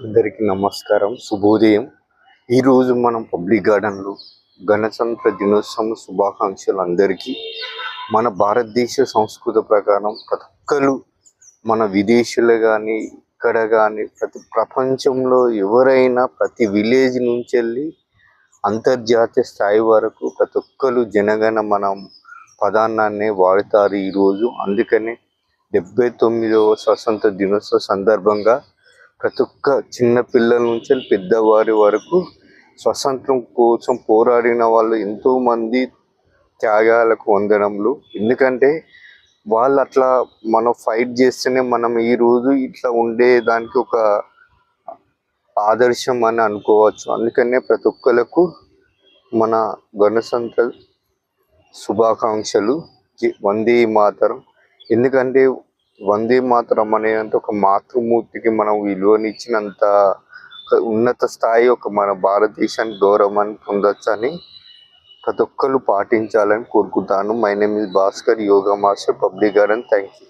అందరికీ నమస్కారం. శుభోదయం. ఈరోజు మనం పబ్లిక్ గార్డెన్లో గణతంత్ర దినోత్సవం శుభాకాంక్షలు అందరికీ. మన భారతదేశ సంస్కృతి ప్రకారం ప్రతి ఒక్కరు మన విదేశీయులు కానీ ఇక్కడ కానీ ప్రతి ప్రపంచంలో ఎవరైనా ప్రతి విలేజ్ నుంచి వెళ్ళి అంతర్జాతీయ స్థాయి వరకు ప్రతి ఒక్కరు జనగణ మనం పదాన్నాన్ని వాడుతారు ఈరోజు. అందుకనే డెబ్బై తొమ్మిదవ స్వతంత్ర దినోత్సవ సందర్భంగా ప్రతి ఒక్క చిన్న పిల్లల నుంచి పెద్దవారి వరకు స్వతంత్రం కోసం పోరాడిన వాళ్ళు ఎంతోమంది త్యాగాలకు వందడంలో ఎందుకంటే వాళ్ళు అట్లా మనం ఫైట్ చేస్తేనే మనం ఈ రోజు ఇట్లా ఉండేదానికి ఒక ఆదర్శం అని అనుకోవచ్చు. అందుకనే ప్రతి ఒక్కరికి మన గణతంత్ర శుభాకాంక్షలు. వందే మాతరం. ఎందుకంటే వందే మాతరం అనేంత ఒక మాతృమూర్తికి మనం విలువనిచ్చినంత ఒక ఉన్నత స్థాయి ఒక మన భారతదేశానికి గౌరవాన్ని పొందొచ్చని ప్రతి ఒక్కరు పాటించాలని కోరుకుంటాను. My name is Bhaskar yoga master public garden thank you